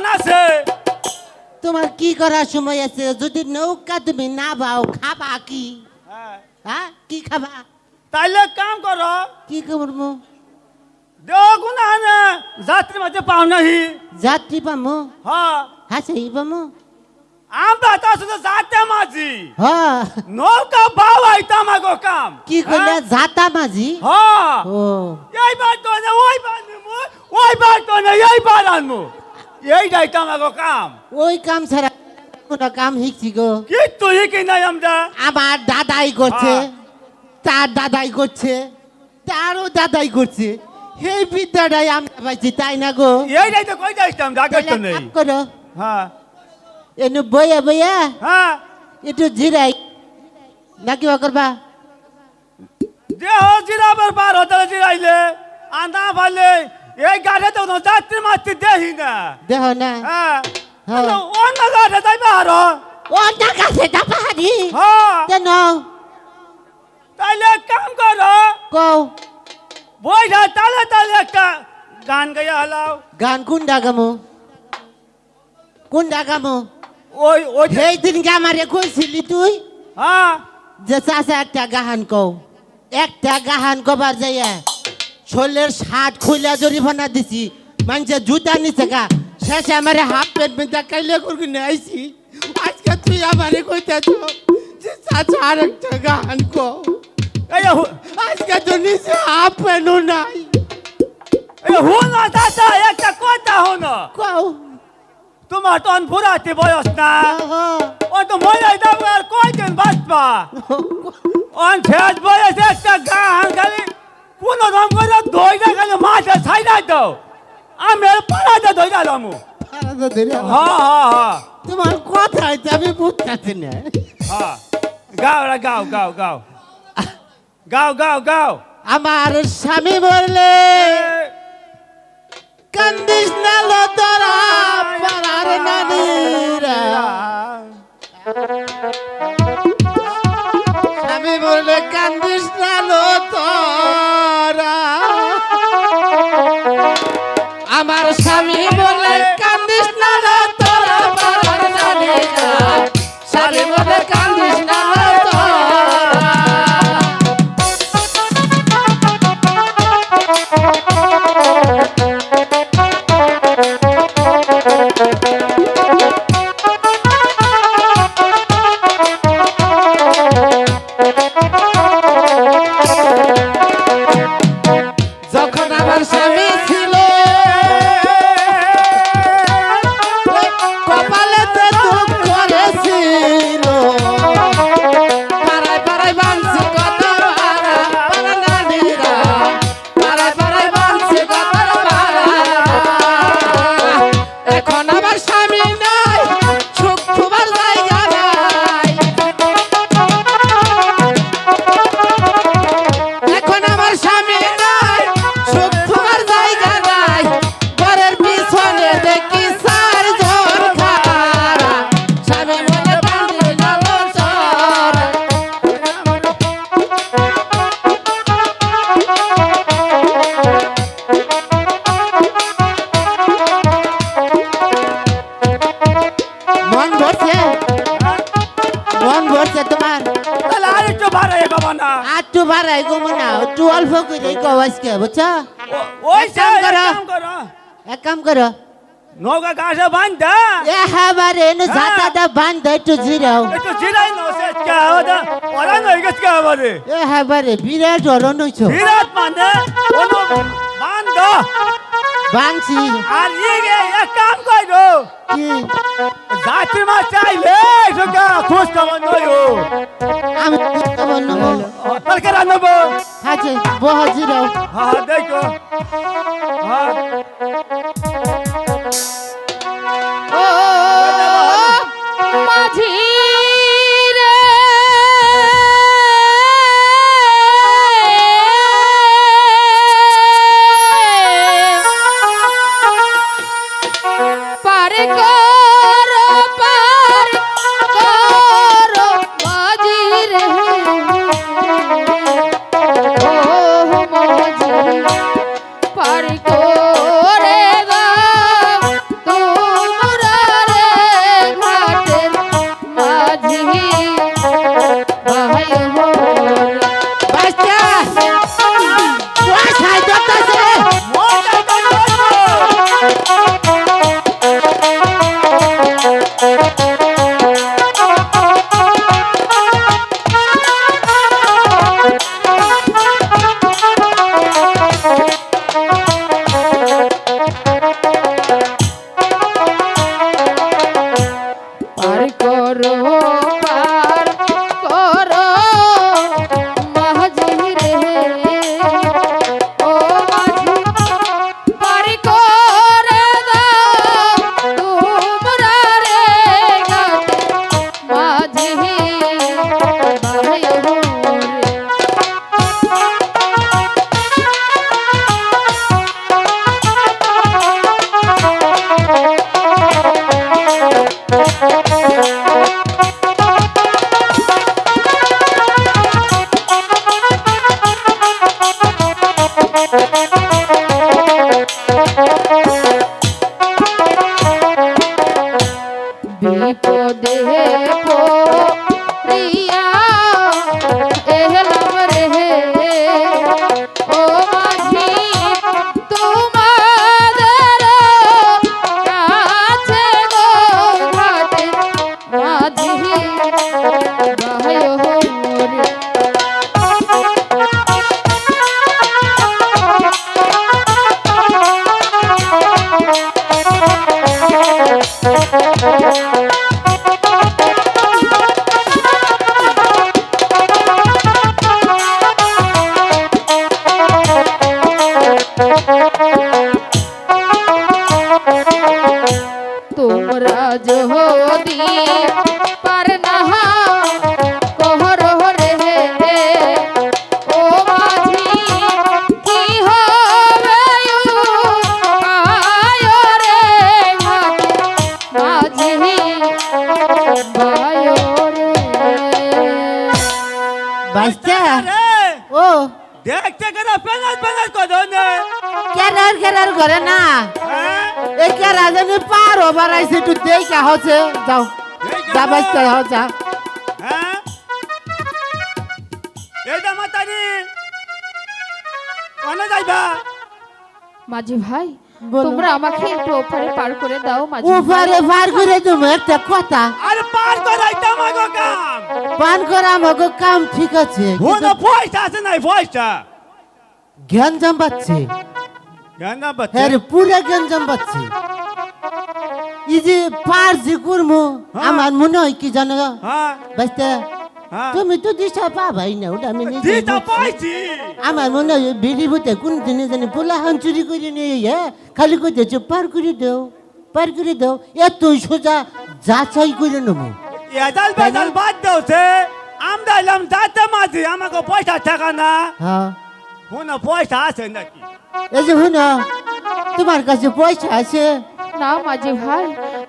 পোলাবান আছে। তোমার কি করার সময় আছে? যদি নৌকা তুমি না বাও খাবা কি? হ্যাঁ। হ্যাঁ? কি খাবা? তাইলে কাম করো। কি করব? দেও না যাত্রী মাঝে পাও নাহি। যাত্রী পামো? হ্যাঁ। হ্যাঁ সেই পামো? আমরা তো শুধু যাতে মাঝি। হ্যাঁ। নৌকা বাও আইতাম আগো কাম। কি করলে জাতা মাঝি? হ্যাঁ। ও। এই বার তো না ওই বার নিমু ওই বার তো না এই বার আনমু। এই যাইতাম আগো কাম। ওই কাম ছাড়া কোনো কাম শিখছি গো। কি তুই কি নাই আমরা। আমার দাদাই করছে হ্যাঁ। তার দাদাই করছে তারও দাদাই করছে। সেই বিদ্যাটাই আমরা পাইছি তাই না গো? এই যাইতে কই যাইতাম তাহলে তো নেই। করো। হ্যাঁ। এনু বইয়া বইয়া? হ্যাঁ। একটু জিরাই। নাকি বা করবা? দেহ জিরাবার বার হতে জিরাইলে আন্দা ফালে এই গাড়ি তো যাত্রী মাত্রী দেহি না দেহ না হ্যাঁ। অন্য গাড়ি তাই বার ও না কাছে দাপাহারি হ্যাঁ কেন তাইলে কাম করো কও বইটা তালে তালে একটা গান গাইয়া হলাও গান কোন ডাগামো কোন ডাগামো ওই ওই সেই দিনকে আমারে কইছিলি তুই হ্যাঁ যে চাষা একটা গাহান কও একটা গাহান কবার যাইয়া ছোলের শার্ট খুলে জরিমানা দিছি। মানুষে জুতা নিছে গা। শেষে আমারে হাফ প্যান্ট পেন্টা কাইলে করবি না আইছি। আজকে তুই আমারে কইতে তো যে চাচা আর একটা গাহান কও। এই হু- আজকে তো নিচে হাফ প্যান্টও নাই। এই হুনা চাচা একটা কথা হুনো। কও। তোমার তো ফুরাতে বয়স না। আহা। ও তো মরে যাবে আর কয়দিন বাঁচবা? অন শেষ বয়সে একটা গান খালি কোনো রকম করে ধৈর্য খালি মাঠে ছাইড়াই দাও আমি পাড়াতে ধৈর্যালাম পারাদা ধরে আমার- হ্যাঁ হ্যাঁ হ্যাঁ। তোমার কথা হইতে আমি বুঝতেছি না। হ্যাঁ। গাও রে গাও গাও গাও। গাও গাও গাও। আমার স্বামী বললে কান্দিস না লো তোরা পাড়ার নারীরা স্বামী বাড়াই গো মনে একটু অল্প করে কও আজকে বুঝছ? ওই কাম করো। এক কাম করো। নৌকা গাছে বান্ধা এবারে এনে হ্যাঁ। জাতাটা বান্ধ একটু জিরাও। একটু জিরাই নো সে কে ওটা ওরা নই গেছে কে বারে এবারে বিরাট অরণ হইছ। বিরাট মানে কোনো বান্ধ বাংছি আর ইগে এক কাম করো। কি? যাত্রী মা চাইলে সুগা খুশ খবর নয়ো। আমি খবর নেব কালকে রান্নব আছে বহ জিরাও হ্যাঁ দেখো। হ্যাঁ। বাচ্চা? ও। দেখতে কেন পেনাল পেনাল কদো নে। কেনার কেনার ঘরে না। হ্যাঁ? এই কেরা জানি পার ওভার আইছে একটু দেখা হচ্ছে যাও। যা বাচ্চা হও যা। হ্যাঁ? এইটা মাতারি। কোনে যাইবা। মাঝি ভাই। তোমরা আমাকে একটু ওপারে পার করে দাও মাঝি। উপরে পার করে তুমি একটা কথা। আরে পার করাইতে আমাকে কাম। পান করা আমাকে কাম ঠিক আছে পয়সা আছে নাই পয়সা। জ্ঞান জম্বাচ্ছে কেন বাচ্চা হ্যাঁ রে, পুরা জ্ঞান জম্বাচ্ছে এই যে পার যে করব হ্যাঁ। আমার মনে হয় কি জানো? হ্যাঁ। হ্যাঁ তুমি তো দিশা পাবাই না ওটা আমি বুঝছি। পাইছি। আমার মনে হয় বিড়ি বুতে কোন দিনে জানি পোলা হান চুরি করে নিয়ে হ্যাঁ খালি কইতেছে পার করে দাও পার করে দাও এতই সোজা যাচাই করে নেব। এদাল বেদাল বাদ দেওছে আমরা এলাম যাতে মাঝি আমাকে পয়সা টাকা না। হ্যাঁ। হুন পয়সা আছে নাকি? এই যে শুনো তোমার কাছে পয়সা আছে না মাঝে ভাই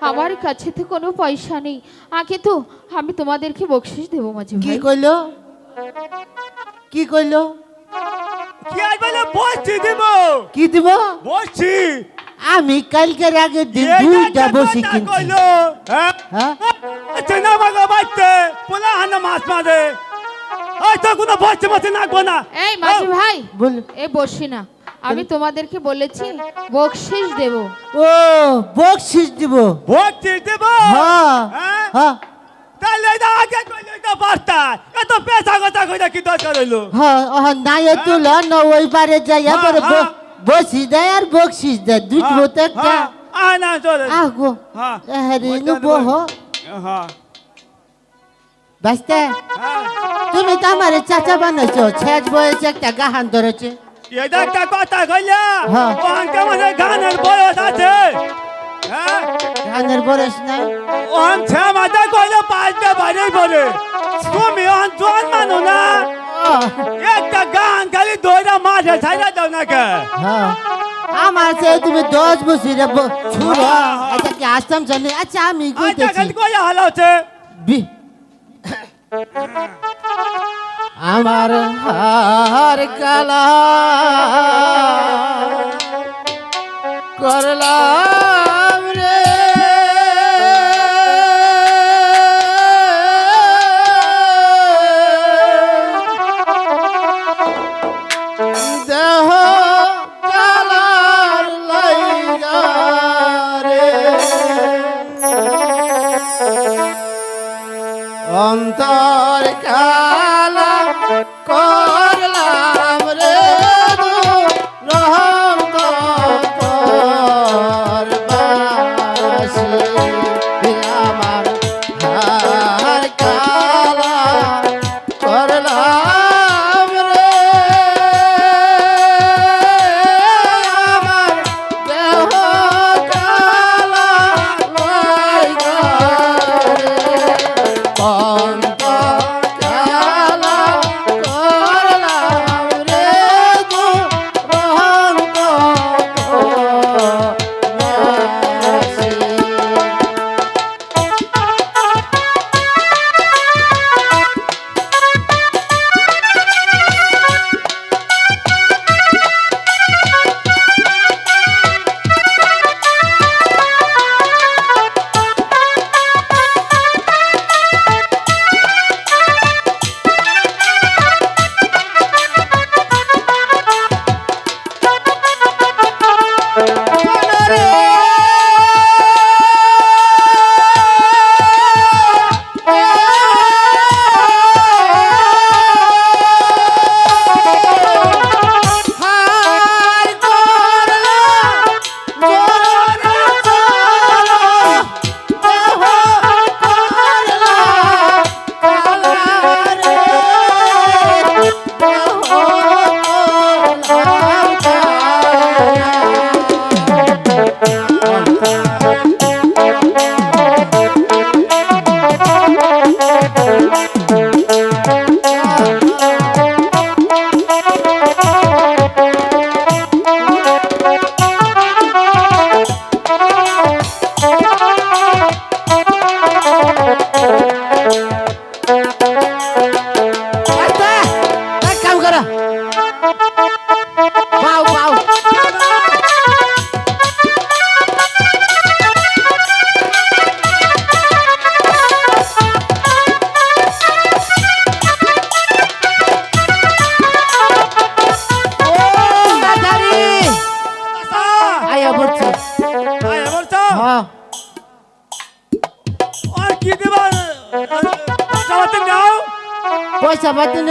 আমার কাছে তো কোনো পয়সা নেই। আগে তো আমি তোমাদেরকে বকশিস দেবো মাঝি কি ভাই। কইলো? কি কইলো? কি আর বলে বসছি দিব। কি দিব? বসছি। আমি কালকের আগে দিন দুইটা বসে কিনছি। কইলো, হ্যাঁ? হ্যাঁ? আচ্ছা না আমাকে বাচ্চে পোলা হানা মাছ মারে। হয়তো কোনো বসছে বসে নাকবো না। এই মাঝি ভাই বল। এ বসি না। আমি তোমাদেরকে বলেছি বকশিস দেব। ও বকশিস দিব। বসছি দিব? হ্যাঁ। হ্যাঁ? হ্যাঁ। তাহলে আগে কইলে এটা পারতা এত পেশা কথা কইটা কি দরকার হইল? হ্যাঁ হ্যাঁ নাই তুল না ওই পারে যাই হ্যাঁ, এবারে হ্যাঁ। বসি দেয় আর বকশিস দেয় দুটো তো একটা হ্যাঁ। না চলে। আগো হ্যাঁ। আরে নু বহ হ্যাঁ। বাস্তে হ্যাঁ। তুমি তো আমার চাচা বানাইছো ছেজ বয়েছে একটা গাহান ধরেছে। এটা একটা কথা কইলা। হ্যাঁ। ও আনকে মানে গানের বয়স আছে? হ্যাঁ? গানের বয়স ওন ছে মাথা কইলে পাঁচটা বাড়ি বলে। তুমি জোয়ান মানো না। একটা গান খালি দইরা মাঠে ছাইরা দাও না কে হ্যাঁ। আমার সে তুমি দশ বছরে ছুড়ো হ্যাঁ। এটা কি আসতাম জানি? আচ্ছা আমি আচ্ছা খালি কইয়া হালা হচ্ছে বি- আমার হার কালা করলাম।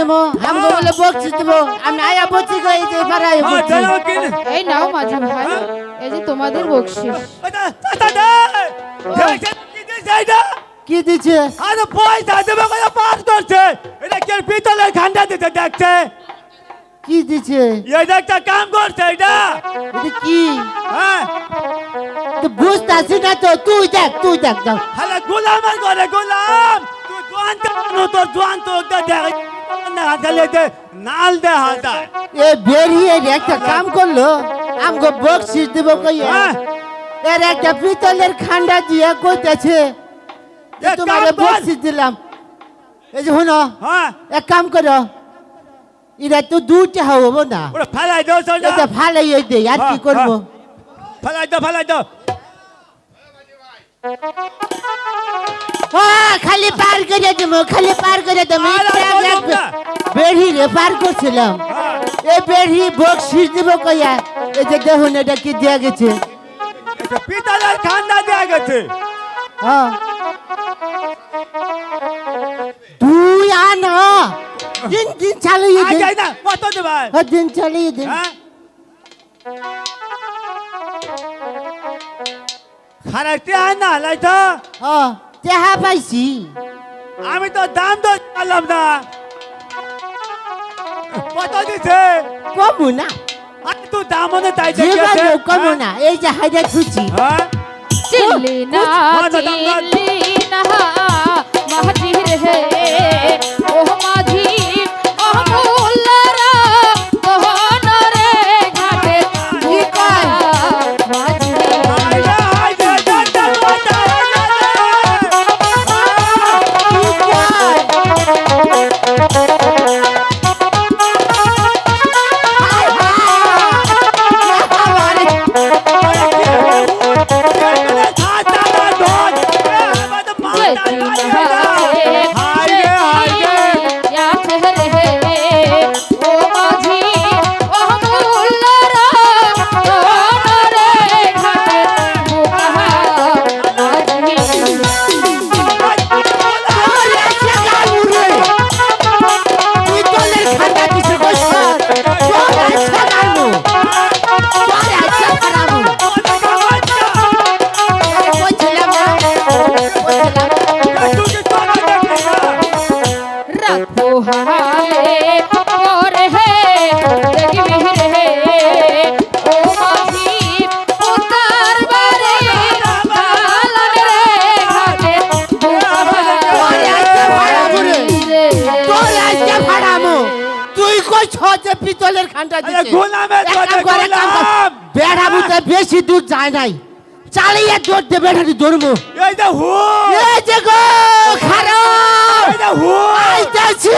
নেব আমাকে বলে বকছি দেবো। আমি আয়া বলছি গো এই যে পাড়ায় বকছি। এই নাও মাঝি ভাই এই যে তোমাদের বকশিস। কি দিছে দিচ্ছে আরে পয়সা দেবে করে পাস করছে এটা কি পিতলের খান্ডা দিতে দেখছে? কি দিচ্ছে এটা একটা কাম করছে এটা কি? হ্যাঁ। তো বুঝতেছি না তো তুই দেখ তুই দেখ যাও হলে গোলামের করে গোলাম। তুই জোয়ান তো তোর জোয়ান তো দেখ। না হাতালে দে নাল দে হাতা এ বেরিয়ে রে একটা কাম করল। আমাকে বকশিস দেব কইয়া। হ্যাঁ। এর একটা পিতলের খান্ডা দিয়ে কইতেছে তোমারে কাম দিলাম। এই যে শুনো হ্যাঁ। এক কাম করো। এরা তো দুটা হব না। ফেলাই দাও সোজা। এটা ওই দে আর কি হ্যাঁ, করব? ফেলাই দাও ফেলাই দাও। ও খালি পার করে দেবো খালি পার করে দেবো। বেড়ি রে পার করছিলাম। হ্যাঁ। এই বেড়ি বকশিস দেব কইয়া এই যে দেখুন এটা কি দেয়া গেছে? এটা পিতলের খান্ডা দেয়া গেছে। হ্যাঁ। তুই আনা। দিন দিন চালিয়ে দিন। না কত দেবা হ্যাঁ, দিন চালিয়ে দিন। হ্যাঁ। খারাপটি আয় না লাইটা হ্যাঁ। দেহা পাইছি। আমি তো দাম তো পারলাম না। কত দিছে? কমু না। আরে তুই দাম মনে তাই যে কমু না এই যে হাইডা ছুচি হ্যাঁ? চিল্লি না হ্যাঁ। চিল্লি না গোলাম। বেড়া বুতে বেশি দূর যায় নাই। চালিয়ে জোর দেবে বেড়াটি ধরবো এই যে হু এই যে গো খারাপ। এই যে হু আইতাছি।